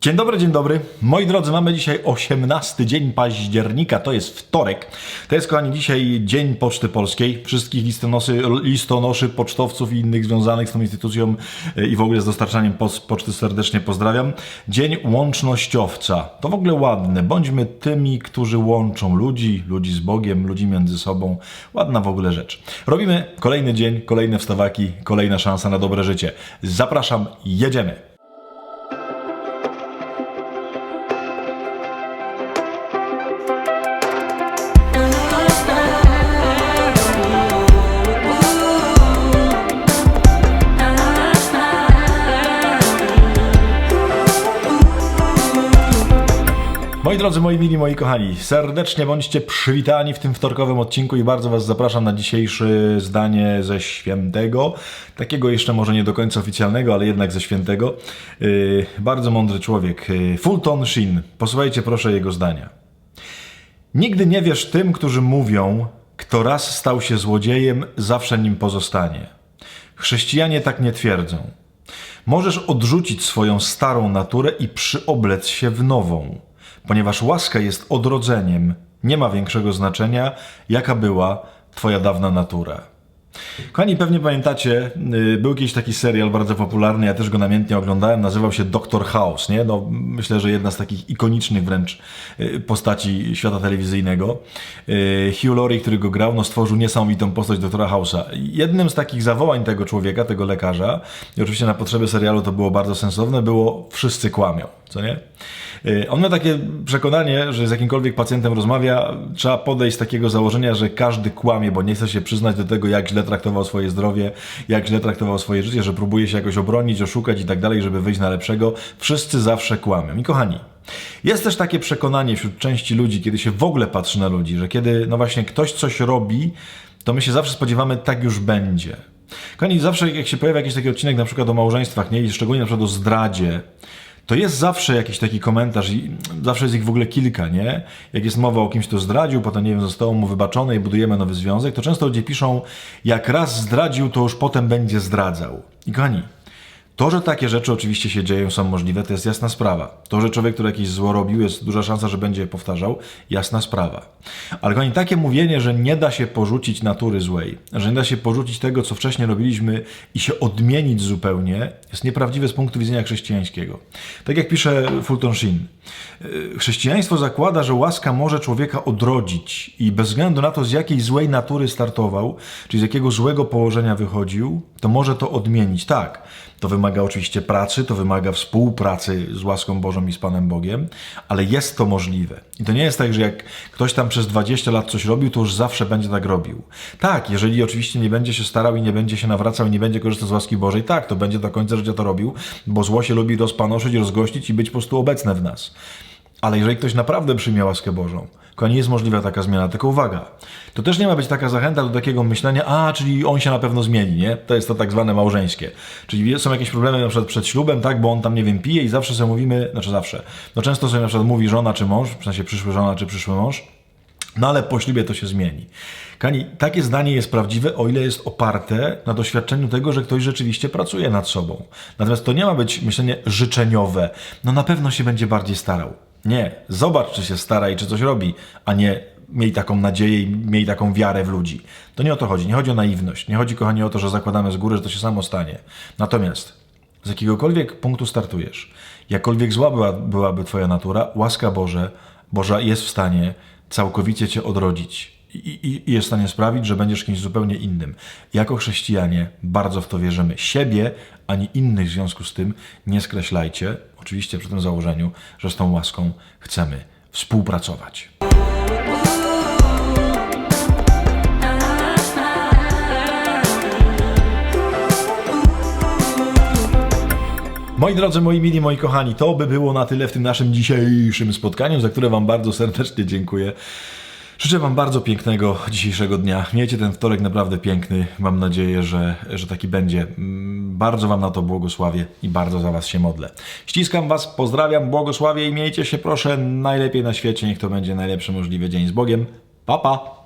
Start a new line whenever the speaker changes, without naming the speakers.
Dzień dobry, dzień dobry. Moi drodzy, mamy dzisiaj 18 dzień października, to jest wtorek. To jest, kochani, dzisiaj Dzień Poczty Polskiej. Wszystkich listonosy, listonoszy, pocztowców i innych związanych z tą instytucją e, i w ogóle z dostarczaniem poczty serdecznie pozdrawiam. Dzień Łącznościowca. To w ogóle ładne. Bądźmy tymi, którzy łączą ludzi, ludzi z Bogiem, ludzi między sobą. Ładna w ogóle rzecz. Robimy kolejny dzień, kolejne wstawaki, kolejna szansa na dobre życie. Zapraszam, jedziemy. Moi drodzy, moi mili, moi kochani, serdecznie bądźcie przywitani w tym wtorkowym odcinku i bardzo Was zapraszam na dzisiejsze zdanie ze świętego. Takiego jeszcze może nie do końca oficjalnego, ale jednak ze świętego. Yy, bardzo mądry człowiek, yy, Fulton Sheen. Posłuchajcie proszę jego zdania. Nigdy nie wierz tym, którzy mówią, kto raz stał się złodziejem, zawsze nim pozostanie. Chrześcijanie tak nie twierdzą. Możesz odrzucić swoją starą naturę i przyoblec się w nową, ponieważ łaska jest odrodzeniem, nie ma większego znaczenia, jaka była Twoja dawna natura. Kochani, pewnie pamiętacie, y, był jakiś taki serial bardzo popularny, ja też go namiętnie oglądałem, nazywał się Doctor House, nie? No, myślę, że jedna z takich ikonicznych wręcz y, postaci świata telewizyjnego. Y, Hugh Laurie, który go grał, no, stworzył niesamowitą postać doktora House'a. Jednym z takich zawołań tego człowieka, tego lekarza, i oczywiście na potrzeby serialu to było bardzo sensowne, było wszyscy kłamią, co nie? Y, On ma takie przekonanie, że z jakimkolwiek pacjentem rozmawia, trzeba podejść z takiego założenia, że każdy kłamie, bo nie chce się przyznać do tego, jak źle traktował swoje zdrowie, jak źle traktował swoje życie, że próbuje się jakoś obronić, oszukać i tak dalej, żeby wyjść na lepszego. Wszyscy zawsze kłamią. I kochani, jest też takie przekonanie wśród części ludzi, kiedy się w ogóle patrzy na ludzi, że kiedy no właśnie ktoś coś robi, to my się zawsze spodziewamy, tak już będzie. Kochani, zawsze jak się pojawia jakiś taki odcinek na przykład o małżeństwach, nie? I szczególnie na przykład o zdradzie, to jest zawsze jakiś taki komentarz i zawsze jest ich w ogóle kilka, nie? Jak jest mowa o kimś, kto zdradził, potem, nie wiem, zostało mu wybaczone i budujemy nowy związek, to często ludzie piszą, jak raz zdradził, to już potem będzie zdradzał. I kochani, to, że takie rzeczy oczywiście się dzieją, są możliwe, to jest jasna sprawa. To, że człowiek, który jakieś zło robił, jest duża szansa, że będzie je powtarzał, jasna sprawa. Ale kochani, takie mówienie, że nie da się porzucić natury złej, że nie da się porzucić tego, co wcześniej robiliśmy i się odmienić zupełnie, jest nieprawdziwe z punktu widzenia chrześcijańskiego. Tak jak pisze Fulton Sheen, yy, chrześcijaństwo zakłada, że łaska może człowieka odrodzić i bez względu na to, z jakiej złej natury startował, czy z jakiego złego położenia wychodził, to może to odmienić. Tak, to wymaga oczywiście pracy, to wymaga współpracy z łaską Bożą i z Panem Bogiem, ale jest to możliwe. I to nie jest tak, że jak ktoś tam przez 20 lat coś robił, to już zawsze będzie tak robił. Tak, jeżeli oczywiście nie będzie się starał i nie będzie się nawracał i nie będzie korzystał z łaski Bożej, tak, to będzie do końca życia to robił, bo zło się lubi rozpanoszyć, rozgościć i być po prostu obecne w nas. Ale jeżeli ktoś naprawdę przyjmie łaskę Bożą, nie jest możliwa taka zmiana, tylko uwaga. To też nie ma być taka zachęta do takiego myślenia, a, czyli on się na pewno zmieni, nie? To jest to tak zwane małżeńskie. Czyli są jakieś problemy na przykład przed ślubem, tak, bo on tam, nie wiem, pije i zawsze sobie mówimy, znaczy zawsze, no często sobie na przykład mówi żona czy mąż, w sensie przyszły żona czy przyszły mąż, no ale po ślubie to się zmieni. Kani, takie zdanie jest prawdziwe, o ile jest oparte na doświadczeniu tego, że ktoś rzeczywiście pracuje nad sobą. Natomiast to nie ma być myślenie życzeniowe. No na pewno się będzie bardziej starał. Nie. Zobacz, czy się stara i czy coś robi, a nie miej taką nadzieję i miej taką wiarę w ludzi. To nie o to chodzi. Nie chodzi o naiwność. Nie chodzi, kochani, o to, że zakładamy z góry, że to się samo stanie. Natomiast z jakiegokolwiek punktu startujesz, jakkolwiek zła była, byłaby Twoja natura, łaska Boże, Boża jest w stanie całkowicie Cię odrodzić. I, i, jest w stanie sprawić, że będziesz kimś zupełnie innym. Jako chrześcijanie bardzo w to wierzymy. Siebie ani innych w związku z tym nie skreślajcie, oczywiście przy tym założeniu, że z tą łaską chcemy współpracować. Moi drodzy, moi mili, moi kochani, to by było na tyle w tym naszym dzisiejszym spotkaniu, za które Wam bardzo serdecznie dziękuję. Życzę Wam bardzo pięknego dzisiejszego dnia. Miejcie ten wtorek naprawdę piękny. Mam nadzieję, że, że taki będzie. Mm, Bardzo Wam na to błogosławię i bardzo za Was się modlę. Ściskam Was, pozdrawiam, błogosławię i miejcie się proszę najlepiej na świecie. Niech to będzie najlepszy możliwy dzień z Bogiem. Pa, pa!